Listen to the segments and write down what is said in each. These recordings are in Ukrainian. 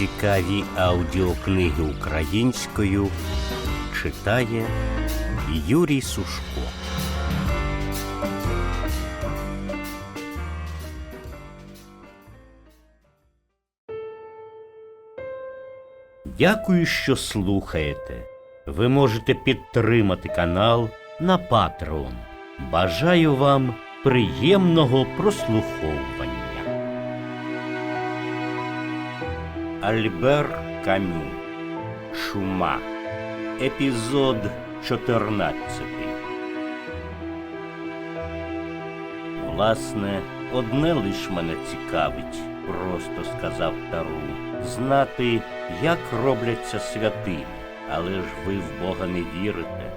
Цікаві аудіокниги українською читає Юрій Сушко. Дякую, що слухаєте. Ви можете підтримати канал на Patreon. Бажаю вам приємного прослуховування. Альбер Камю. Чума. Епізод 14. Власне, одне лиш мене цікавить, просто сказав Тару. Знати, як робляться святими. Але ж ви в Бога не вірите.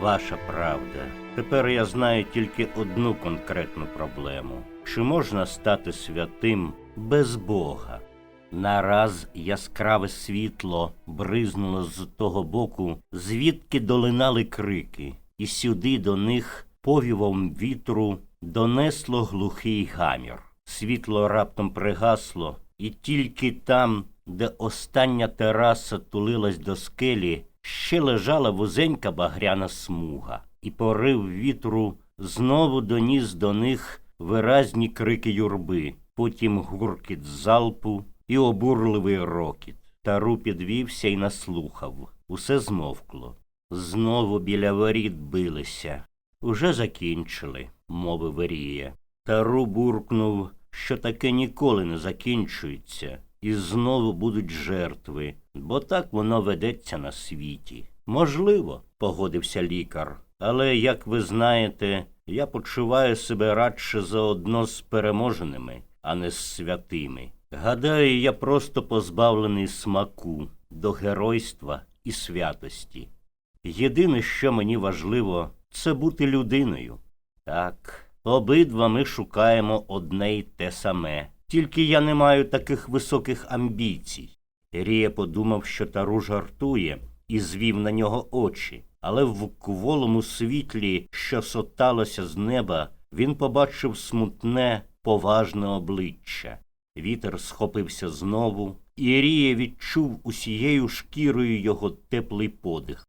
Ваша правда. Тепер я знаю тільки одну конкретну проблему: чи можна стати святим без Бога? Нараз яскраве світло бризнуло з того боку, звідки долинали крики, і сюди до них повівом вітру донесло глухий гамір. Світло раптом пригасло, і тільки там, де остання тераса тулилась до скелі, ще лежала вузенька багряна смуга, і порив вітру знову доніс до них виразні крики юрби, потім гуркіт залпу і обурливий рокіт. Тару підвівся і наслухав. Усе змовкло. Знову біля воріт билися. Уже закінчили, мовив Верія. Тару буркнув, що таке ніколи не закінчується, і знову будуть жертви, бо так воно ведеться на світі. Можливо, погодився лікар, але, як ви знаєте, я почуваю себе радше заодно з переможеними, а не з святими. Гадаю, я просто позбавлений смаку до геройства і святості. Єдине, що мені важливо, це бути людиною. Так, обидва ми шукаємо одне й те саме. Тільки я не маю таких високих амбіцій. Рія подумав, що Тару жартує, і звів на нього очі, але в кволому світлі, що соталося з неба, він побачив смутне, поважне обличчя. Вітер схопився знову, і Рія відчув усією шкірою його теплий подих.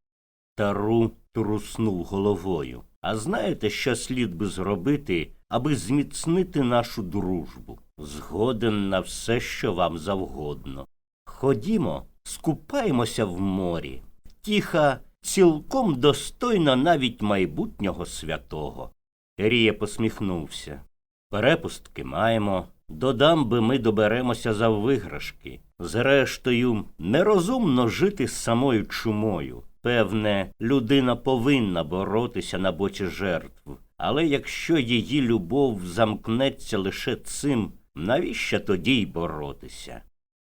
Тару труснув головою. А знаєте, що слід би зробити, аби зміцнити нашу дружбу? Згоден на все, що вам завгодно. Ходімо, скупаємося в морі. Тіха цілком достойна навіть майбутнього святого. Рія посміхнувся. Перепустки маємо. До дамби ми доберемося за виграшки. Зрештою, нерозумно жити з самою чумою. Певне, людина повинна боротися на боці жертв. Але якщо її любов замкнеться лише цим, навіщо тоді й боротися?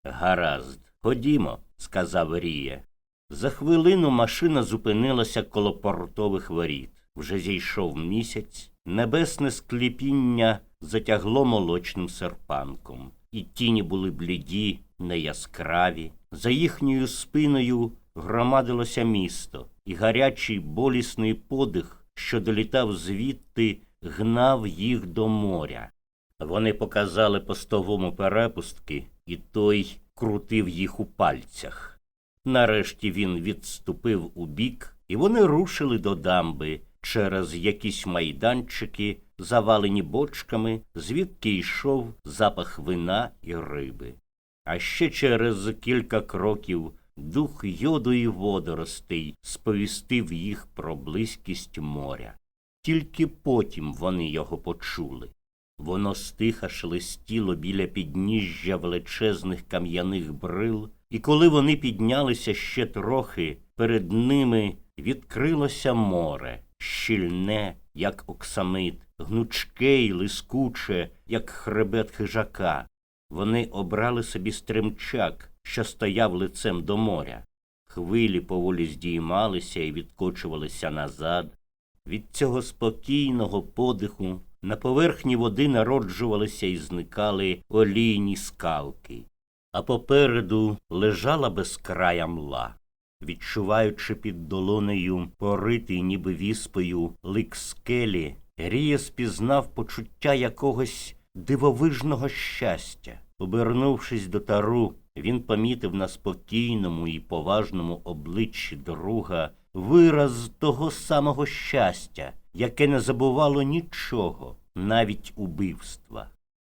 Гаразд, ходімо, сказав Рія. За хвилину машина зупинилася коло портових воріт. Вже зійшов місяць, небесне скліпіння затягло молочним серпанком, і тіні були бліді, неяскраві. За їхньою спиною громадилося місто, і гарячий болісний подих, що долітав звідти, гнав їх до моря. Вони показали постовому перепустки, і той крутив їх у пальцях. Нарешті він відступив у бік, і вони рушили до дамби через якісь майданчики, завалені бочками, звідки йшов запах вина і риби. А ще через кілька кроків дух йоду і водоростей сповістив їх про близькість моря. Тільки потім вони його почули. Воно стиха шелестіло біля підніжжя величезних кам'яних брил, і коли вони піднялися ще трохи, перед ними відкрилося море, щільне, як оксамит, гнучке й лискуче, як хребет хижака. Вони обрали собі стремчак, що стояв лицем до моря. Хвилі поволі здіймалися і відкочувалися назад. Від цього спокійного подиху на поверхні води народжувалися і зникали олійні скалки, а попереду лежала безкрая мла. Відчуваючи під долонею поритий ніби віспою лик скелі, Грія спізнав почуття якогось дивовижного щастя. Обернувшись до тару, він помітив на спокійному і поважному обличчі друга вираз того самого щастя, яке не забувало нічого, навіть убивства.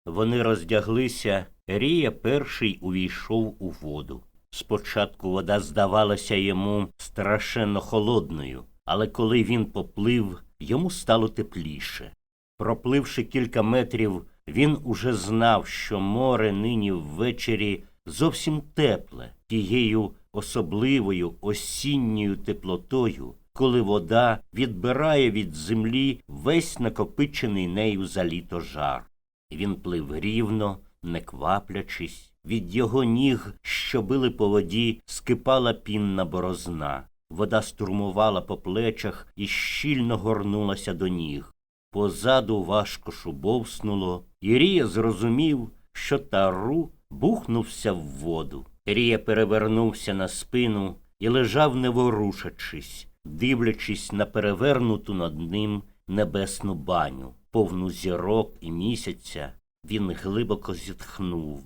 Вони роздяглися, Рія перший увійшов у воду. Спочатку вода здавалася йому страшенно холодною, але коли він поплив, йому стало тепліше. Пропливши кілька метрів, він уже знав, що море нині ввечері зовсім тепле, тією особливою осінньою теплотою, коли вода відбирає від землі весь накопичений нею за літо жар. Він плив рівно, не кваплячись. Від його ніг, що били по воді, скипала пінна борозна. Вода струмувала по плечах і щільно горнулася до ніг. Позаду важко шубовснуло, і Рія зрозумів, що тару бухнувся в воду. Рія перевернувся на спину і лежав, не ворушачись, дивлячись на перевернуту над ним небесну баню, повну зірок і місяця, він глибоко зітхнув.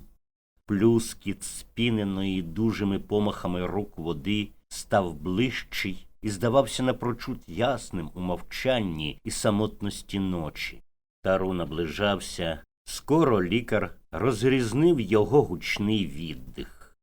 Плюскіт спіненої дужими помахами рук води став ближчий і здавався напрочуд ясним у мовчанні і самотності ночі. Тару наближався. Скоро лікар розрізнив його гучний віддих.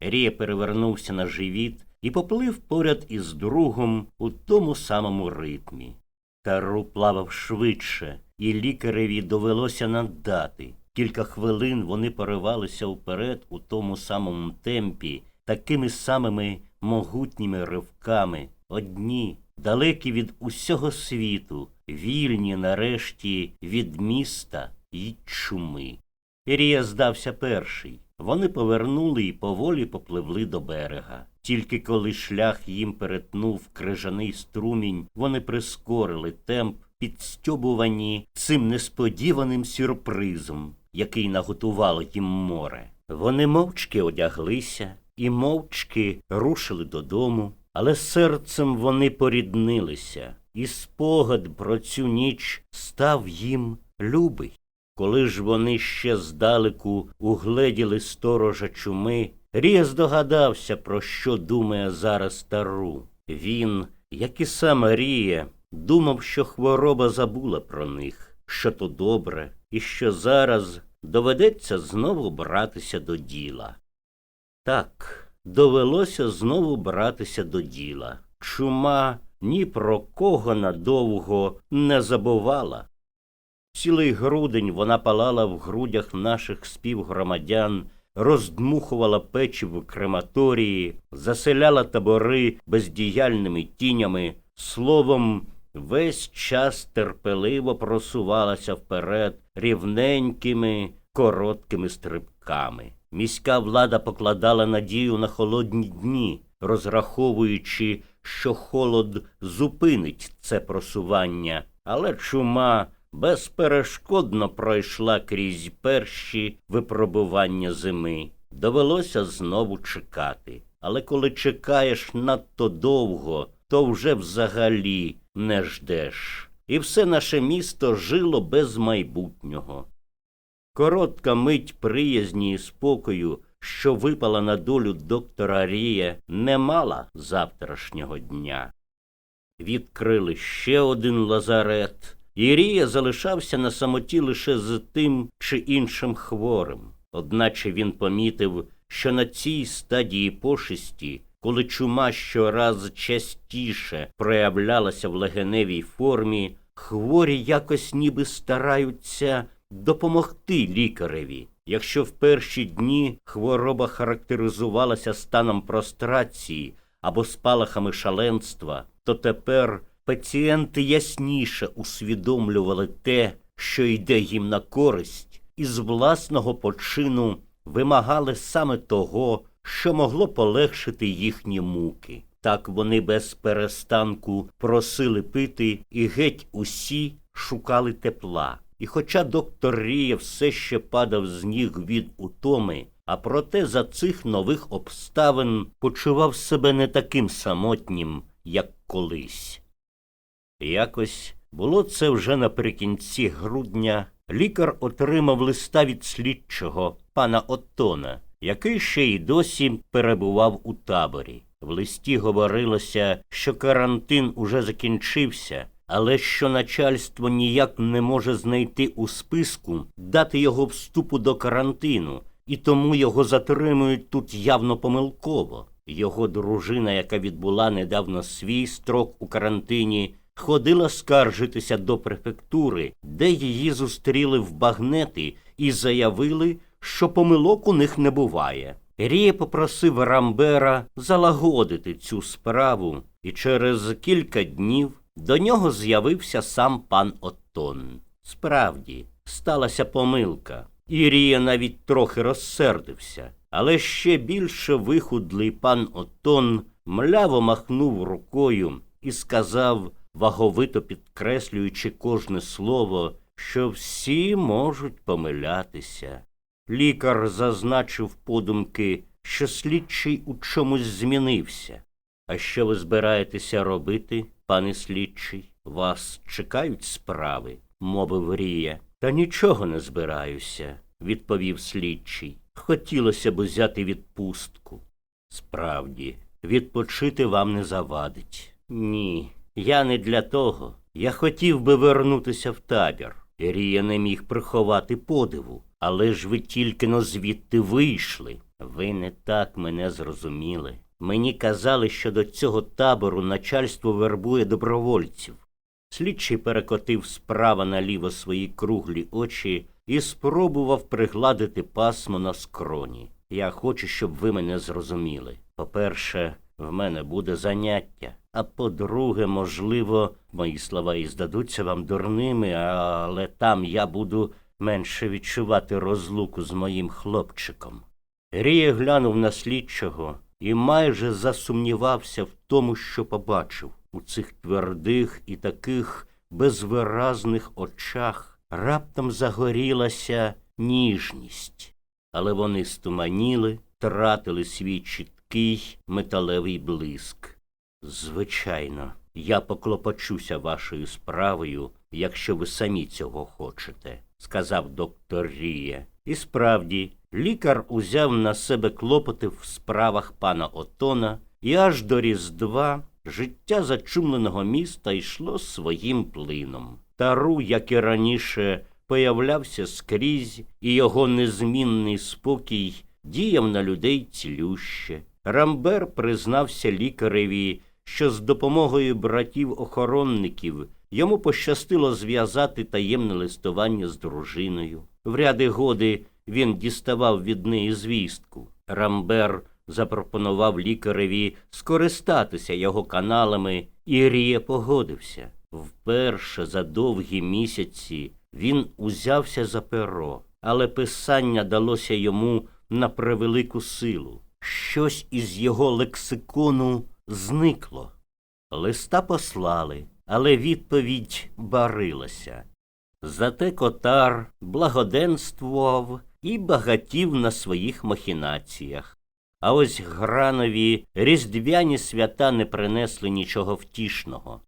Рія перевернувся на живіт і поплив поряд із другом у тому самому ритмі. Тару плавав швидше, і лікареві довелося надати. Кілька хвилин вони поривалися вперед у тому самому темпі, такими самими могутніми ривками, одні, далекі від усього світу, вільні нарешті від міста й чуми. Ірія здався перший. Вони повернули і поволі попливли до берега. Тільки коли шлях їм перетнув крижаний струмінь, вони прискорили темп, підстьобувані цим несподіваним сюрпризом, який наготувало їм море. Вони мовчки одяглися і мовчки рушили додому, але серцем вони поріднилися, і спогад про цю ніч став їм любий. Коли ж вони ще здалеку угледіли сторожа чуми, Рія здогадався, про що думає зараз тару. Він, як і сама Рія, думав, що хвороба забула про них, що то добре, і що зараз доведеться знову братися до діла. Так, довелося знову братися до діла. Чума ні про кого надовго не забувала. Цілий грудень вона палала в грудях наших співгромадян, роздмухувала печі в крематорії, заселяла табори бездіяльними тінями, словом, весь час терпеливо просувалася вперед рівненькими, короткими стрибками. Міська влада покладала надію на холодні дні, розраховуючи, що холод зупинить це просування, але чума безперешкодно пройшла крізь перші випробування зими. Довелося знову чекати. Але коли чекаєш надто довго, то вже взагалі не ждеш. І все наше місто жило без майбутнього. Коротка мить приязні і спокою, що випала на долю доктора Рія, не мала завтрашнього дня. Відкрили ще один лазарет, і Рія залишався на самоті лише з тим чи іншим хворим. Одначе він помітив, що на цій стадії пошесті, коли чума щораз частіше проявлялася в легеневій формі, хворі якось ніби стараються допомогти лікареві. Якщо в перші дні хвороба характеризувалася станом прострації або спалахами шаленства, то тепер пацієнти ясніше усвідомлювали те, що йде їм на користь, і з власного почину вимагали саме того, що могло полегшити їхні муки. Так вони без перестанку просили пити, і геть усі шукали тепла. І хоча доктор Рія все ще падав з ніг від утоми, а проте за цих нових обставин почував себе не таким самотнім, як колись. Якось було це вже наприкінці грудня, лікар отримав листа від слідчого пана Оттона, який ще й досі перебував у таборі. В листі говорилося, що карантин уже закінчився, але що начальство ніяк не може знайти у списку дати його вступу до карантину, і тому його затримують тут явно помилково. Його дружина, яка відбула недавно свій строк у карантині, ходила скаржитися до префектури, де її зустріли в багнети і заявили, що помилок у них не буває. Ріє попросив Рамбера залагодити цю справу, і через кілька днів до нього з'явився сам пан Оттон. Справді, сталася помилка. І Рія навіть трохи розсердився, але ще більше вихудлий пан Отон мляво махнув рукою і сказав, ваговито підкреслюючи кожне слово, що всі можуть помилятися. Лікар зазначив подумки, що слідчий у чомусь змінився. А що ви збираєтеся робити, пане слідчий? Вас чекають справи, мовив Рія. Та нічого не збираюся, відповів слідчий. Хотілося б взяти відпустку. Справді, відпочити вам не завадить. Ні, я не для того. Я хотів би вернутися в табір. Рія не міг приховати подиву. Але ж ви тільки но звідти вийшли. Ви не так мене зрозуміли. Мені казали, що до цього табору начальство вербує добровольців. Слідчий перекотив справа наліво свої круглі очі і спробував пригладити пасмо на скроні. Я хочу, щоб ви мене зрозуміли. По-перше, в мене буде заняття. А по-друге, можливо, мої слова і здадуться вам дурними, але там я буду менше відчувати розлуку з моїм хлопчиком. Рія глянув на слідчого і майже засумнівався в тому, що побачив. У цих твердих і таких безвиразних очах раптом загорілася ніжність, але вони стуманіли, тратили свій чіткий металевий блиск. Звичайно, я поклопочуся вашою справою, якщо ви самі цього хочете, сказав доктор Рія. І справді, лікар узяв на себе клопоти в справах пана Отона, і аж до Різдва життя зачумленого міста йшло своїм плином. Тару, як і раніше, появлявся скрізь, і його незмінний спокій діяв на людей цілюще. Рамбер признався лікареві, що з допомогою братів-охоронників йому пощастило зв'язати таємне листування з дружиною. В ряди годи він діставав від неї звістку. Рамбер запропонував лікареві скористатися його каналами, і Рія погодився. Вперше за довгі місяці він узявся за перо, але писання далося йому на превелику силу. Щось із його лексикону зникло. Листа послали, але відповідь барилася. Зате котар благоденствував і багатів на своїх махінаціях. А ось гранові різдвяні свята не принесли нічого втішного.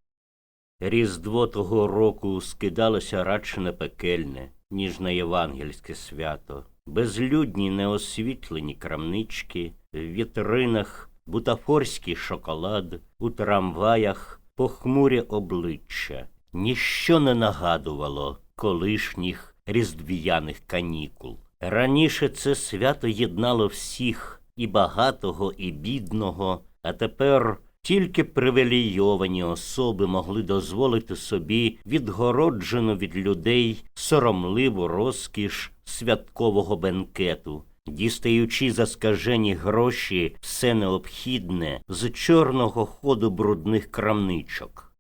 Різдво того року скидалося радше на пекельне, ніж на євангельське свято. Безлюдні неосвітлені крамнички, в вітринах бутафорський шоколад, у трамваях похмурі обличчя. Ніщо не нагадувало колишніх різдвіяних канікул. Раніше це свято єднало всіх і багатого, і бідного, а тепер тільки привілейовані особи могли дозволити собі відгороджену від людей соромливу розкіш святкового бенкету, дістаючи за скажені гроші все необхідне з чорного ходу брудних крамничок.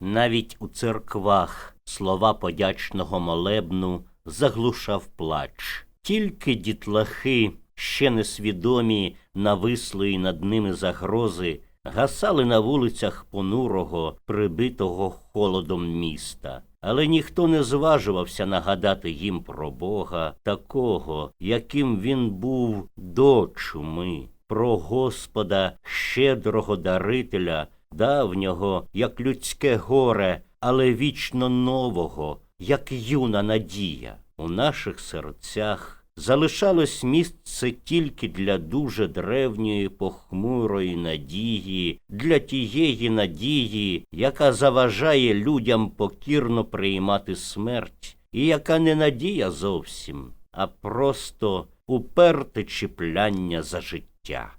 Навіть у церквах слова подячного молебну заглушав плач. Тільки дітлахи, ще несвідомі навислої над ними загрози, гасали на вулицях понурого, прибитого холодом міста. Але ніхто не зважувався нагадати їм про Бога, такого, яким він був до чуми, про Господа, щедрого дарителя, давнього, як людське горе, але вічно нового, як юна надія. у наших серцях залишалось місце тільки для дуже древньої похмурої надії, для тієї надії, яка заважає людям покірно приймати смерть, і яка не надія зовсім, а просто уперте чіпляння за життя.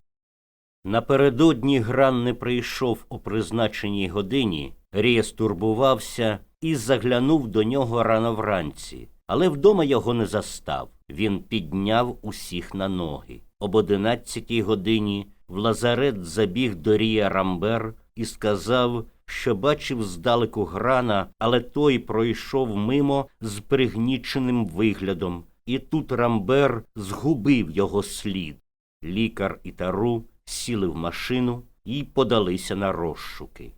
Напередодні гран не прийшов у призначеній годині, Рія стурбувався і заглянув до нього рано вранці, але вдома його не застав. Він підняв усіх на ноги. Об одинадцятій годині в лазарет забіг до Рія Рамбер і сказав, що бачив здалеку грана, але той пройшов мимо з пригніченим виглядом, і тут Рамбер згубив його слід. Лікар і тару сіли в машину і подалися на розшуки.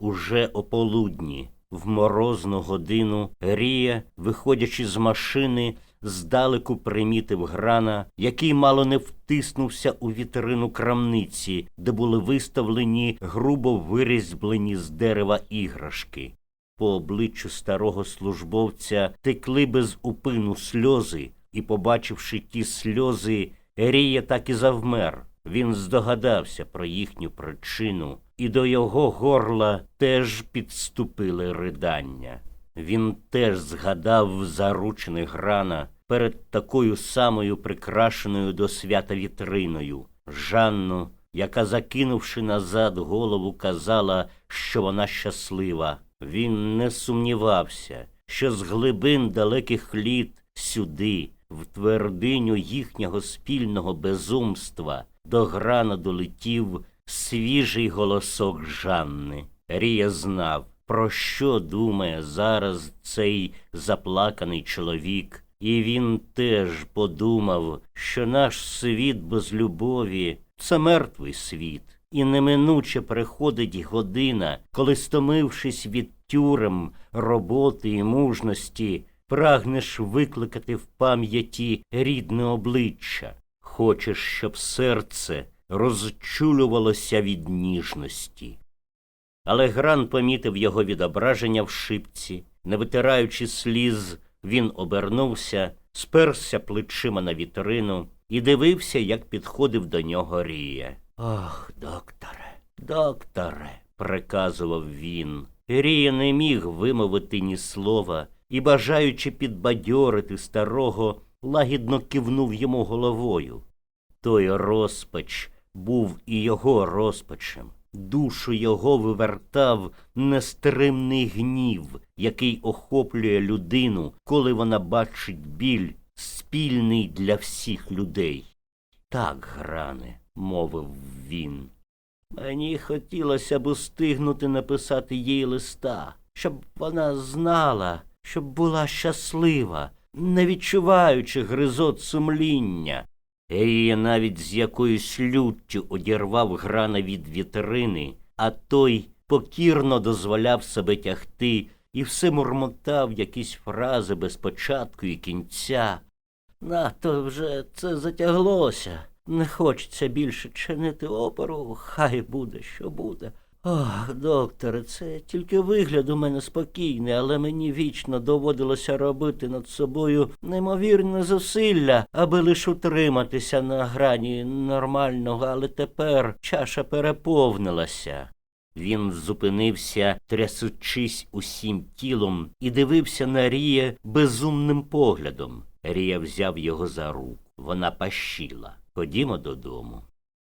Уже ополудні, в морозну годину, Рія, виходячи з машини, здалеку примітив грана, який мало не втиснувся у вітрину крамниці, де були виставлені грубо вирізблені з дерева іграшки. По обличчю старого службовця текли без упину сльози, і, побачивши ті сльози, Рія так і завмер. Він здогадався про їхню причину, і до його горла теж підступили ридання. Він теж згадав заручених грана перед такою самою прикрашеною до свята вітриною, Жанну, яка, закинувши назад голову, казала, що вона щаслива. Він не сумнівався, що з глибин далеких літ сюди, в твердиню їхнього спільного безумства, до грана долетів свіжий голосок Жанни. Рія знав, про що думає зараз цей заплаканий чоловік, і він теж подумав, що наш світ без любові це мертвий світ, і неминуче приходить година, коли, стомившись від тюрем, роботи і мужності, прагнеш викликати в пам'яті рідне обличчя, хочеш, щоб серце розчулювалося від ніжності. Але Гран помітив його відображення в шипці. Не витираючи сліз, він обернувся, сперся плечима на вітрину і дивився, як підходив до нього Рія. Ах, докторе, докторе, приказував він. Рія не міг вимовити ні слова і, бажаючи підбадьорити старого, лагідно кивнув йому головою. Той розпач був і його розпачем. Душу його вивертав нестримний гнів, який охоплює людину, коли вона бачить біль, спільний для всіх людей. Так, гране, мовив він. Мені хотілося б устигнути написати їй листа, щоб вона знала, щоб була щаслива, не відчуваючи гризот сумління. Рія навіть з якоюсь люттю одірвав грана від вітрини, а той покірно дозволяв себе тягти і все мурмотав якісь фрази без початку і кінця. Нато вже це затяглося. Не хочеться більше чинити опору, хай буде, що буде. Ох, докторе, це тільки вигляд у мене спокійний, але мені вічно доводилося робити над собою неймовірне зусилля, аби лише утриматися на грані нормального, але тепер чаша переповнилася. Він зупинився, трясучись усім тілом, і дивився на Рія безумним поглядом. Рія взяв його за руку. Вона пащила. Ходімо додому.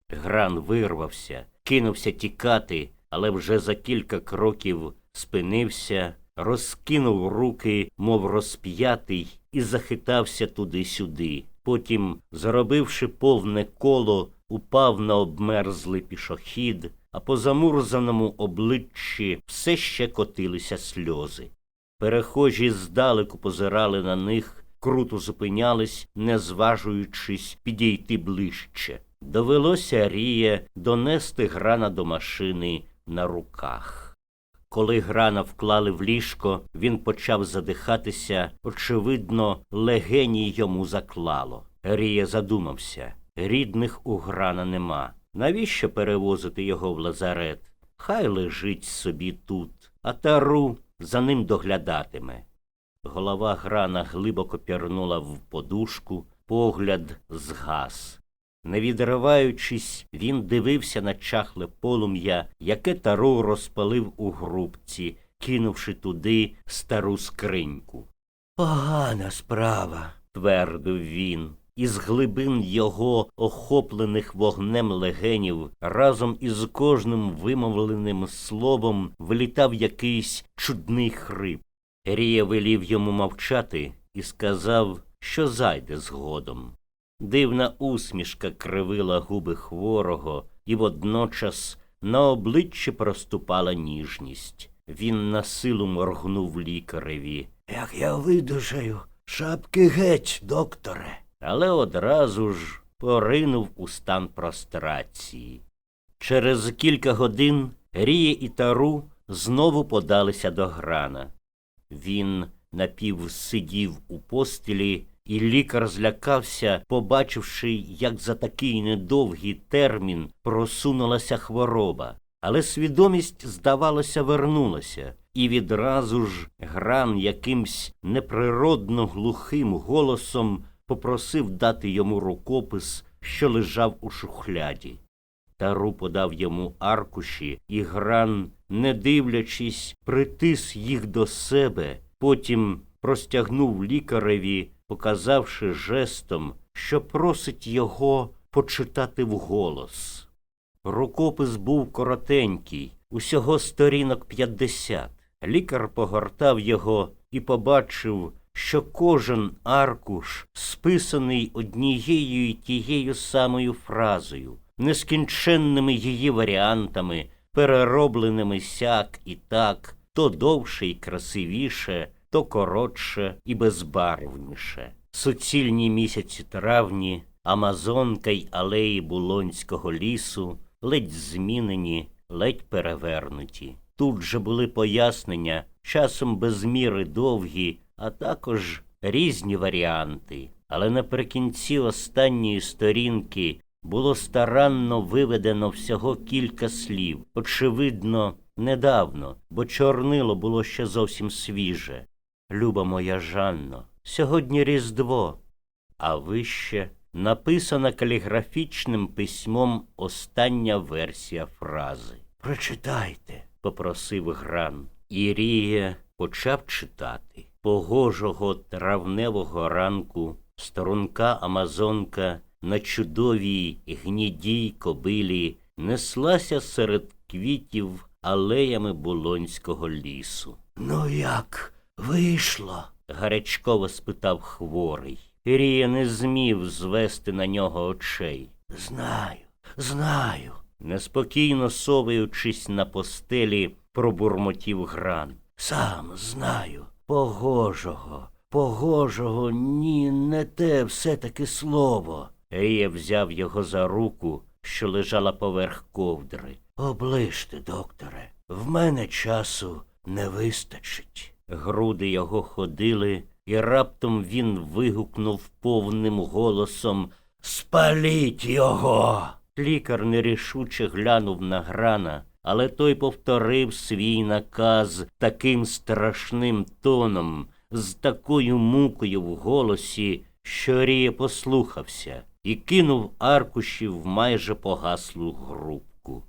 Гран вирвався, кинувся тікати, але вже за кілька кроків спинився, розкинув руки, мов розп'ятий, і захитався туди-сюди. Потім, заробивши повне коло, упав на обмерзлий пішохід, а по замурзаному обличчі все ще котилися сльози. Перехожі здалеку позирали на них, круто зупинялись, не зважуючись підійти ближче. Довелося Рія донести грана до машини на руках. Коли грана вклали в ліжко, він почав задихатися, очевидно, легені йому заклало. Рія задумався рідних у грана нема. Навіщо перевозити його в лазарет? Хай лежить собі тут, а тару за ним доглядатиме. Голова грана глибоко пірнула в подушку, погляд згас. Не відриваючись, він дивився на чахле полум'я, яке Тару розпалив у грубці, кинувши туди стару скриньку. Погана справа, твердив він. Із глибин його охоплених вогнем легенів разом із кожним вимовленим словом вилітав якийсь чудний хрип. Рія велів йому мовчати і сказав, що зайде згодом. Дивна усмішка кривила губи хворого, і водночас на обличчі проступала ніжність. Він на силу моргнув лікареві. Як я видужаю, шапки геть, докторе. Але одразу ж поринув у стан прострації. Через кілька годин Рія і Тару знову подалися до грана. Він напівсидів у постелі, і лікар злякався, побачивши, як за такий недовгий термін просунулася хвороба. Але свідомість, здавалося, вернулася, і відразу ж гран якимсь неприродно глухим голосом попросив дати йому рукопис, що лежав у шухляді. Тару подав йому аркуші, і гран, не дивлячись, притис їх до себе, потім простягнув лікареві, показавши жестом, що просить його почитати вголос. Рукопис був коротенький, усього сторінок п'ятдесят. Лікар погортав його і побачив, що кожен аркуш списаний однією й тією самою фразою, нескінченними її варіантами, переробленими сяк і так, то довше і красивіше, то коротше і безбарвніше. Суцільні місяці травні, Амазонка й алеї Булонського лісу, ледь змінені, ледь перевернуті. Тут же були пояснення, часом без міри довгі, а також різні варіанти. Але наприкінці останньої сторінки було старанно виведено всього кілька слів, очевидно, недавно, бо чорнило було ще зовсім свіже. Люба моя Жанно, сьогодні Різдво, а вище написана каліграфічним письмом остання версія фрази. Прочитайте, попросив Гран. Ірія почав читати. Погожого травневого ранку сторунка Амазонка на чудовій гнідій кобилі неслася серед квітів алеями Булонського лісу. Ну як вийшло? гарячково спитав хворий. Ірія не змів звести на нього очей. Знаю, знаю. Неспокійно соваючись на постелі, пробурмотів гран. Сам знаю. Погожого, погожого, ні, не те все таки слово. Рія взяв його за руку, що лежала поверх ковдри. Оближте, докторе, в мене часу не вистачить. Груди його ходили, і раптом він вигукнув повним голосом Спаліть його. Лікар нерішуче глянув на грана, але той повторив свій наказ таким страшним тоном, з такою мукою в голосі, що Рія послухався і кинув аркуші в майже погаслу грубку.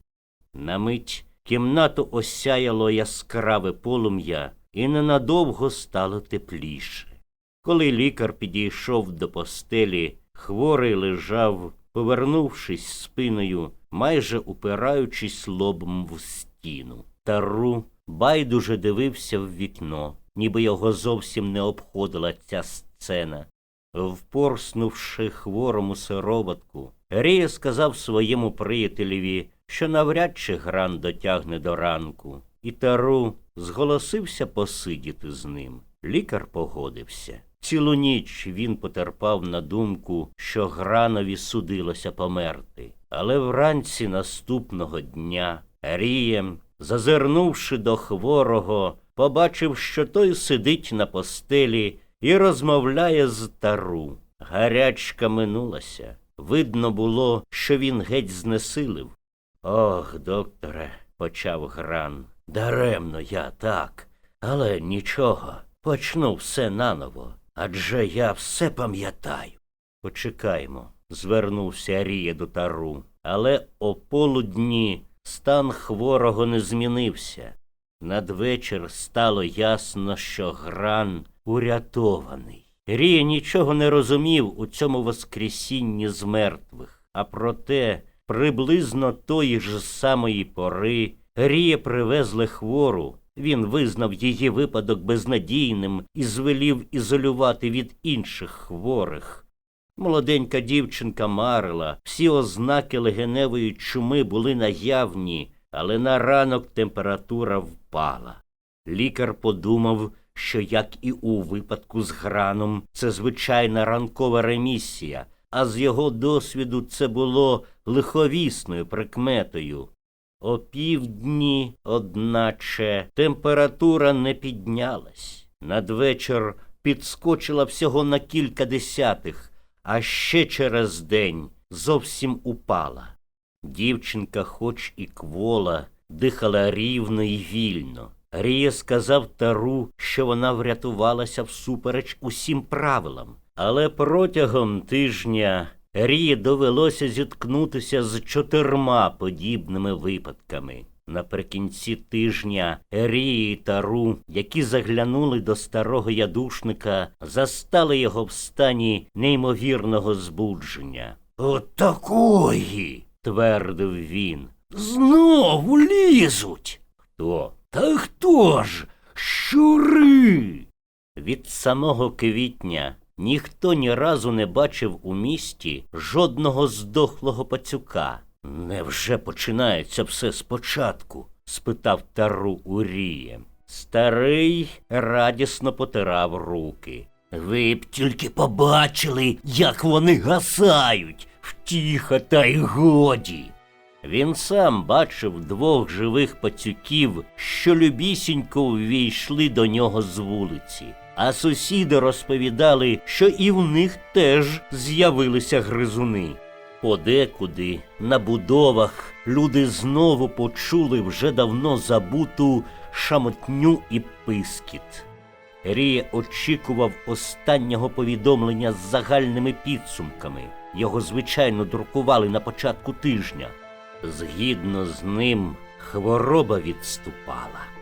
На мить кімнату осяяло яскраве полум'я, і ненадовго стало тепліше. Коли лікар підійшов до постелі, хворий лежав, повернувшись спиною, майже упираючись лобом в стіну. Тару байдуже дивився в вікно, ніби його зовсім не обходила ця сцена. Впорснувши хворому сироватку, Рія сказав своєму приятелеві, що навряд чи гран дотягне до ранку, і Тару зголосився посидіти з ним. Лікар погодився. Цілу ніч він потерпав на думку, що гранові судилося померти. Але вранці наступного дня Рієм, зазирнувши до хворого, побачив, що той сидить на постелі і розмовляє з тару. Гарячка минулася. Видно було, що він геть знесилив. Ох, докторе, почав гран. Даремно я так, але нічого. почну все наново, адже я все пам'ятаю. Почекаймо, звернувся Рія до тару, але о полудні стан хворого не змінився. Надвечір стало ясно, що гран урятований. Рія нічого не розумів у цьому воскресінні з мертвих, а проте приблизно тої ж самої пори Рія привезли хвору. Він визнав її випадок безнадійним і звелів ізолювати від інших хворих. Молоденька дівчинка марила, всі ознаки легеневої чуми були наявні, але на ранок температура впала. Лікар подумав, що, як і у випадку з граном, це звичайна ранкова ремісія, а з його досвіду це було лиховісною прикметою. О півдні, одначе, температура не піднялась. Надвечір підскочила всього на кілька десятих, а ще через день зовсім упала. Дівчинка, хоч і квола, дихала рівно і вільно. Рія сказав Тару, що вона врятувалася всупереч усім правилам. Але протягом тижня Рії довелося зіткнутися з чотирма подібними випадками. Наприкінці тижня Рії і Тару, які заглянули до старого ядушника, застали його в стані неймовірного збудження. Отакої, твердив він. Знову лізуть. Хто? Та хто ж? Щури. Від самого квітня ніхто ні разу не бачив у місті жодного здохлого пацюка. Невже починається все спочатку? спитав Тару Уріє. Старий радісно потирав руки. Ви б тільки побачили, як вони гасають. Втіха та й годі. Він сам бачив двох живих пацюків, що любісінько увійшли до нього з вулиці. А сусіди розповідали, що і в них теж з'явилися гризуни. Подекуди на будовах люди знову почули вже давно забуту шамотню і пискіт. Рія очікував останнього повідомлення з загальними підсумками. Його звичайно друкували на початку тижня. Згідно з ним, хвороба відступала.